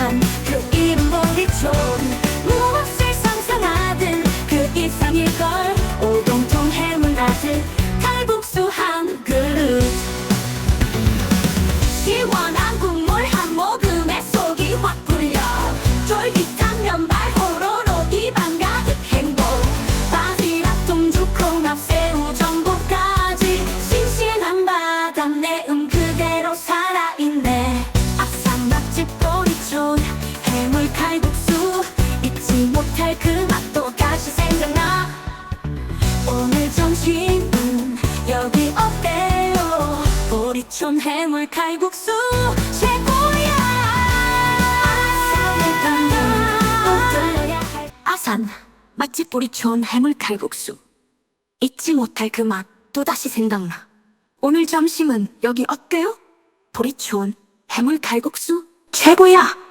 한 그 이름 보기 좋은 무엇을 상상하든 그 이상일걸. 오동통 해물 아들 칼국수 한 그릇. 시원한 국물 한 모금에 속이 확 풀려. 쫄깃한 면발 호로로 입안 가득 행복. 바지락 동주 콩밥 새우 전복까지. 싱싱한 바닷내 드신 여기 어때요. 보리촌 해물 칼국수 최고야. 아산 맛집 보리촌 해물 칼국수. 잊지 못할 그 맛 또다시 생각나. 오늘 점심은 여기 어때요? 보리촌 해물 칼국수 최고야.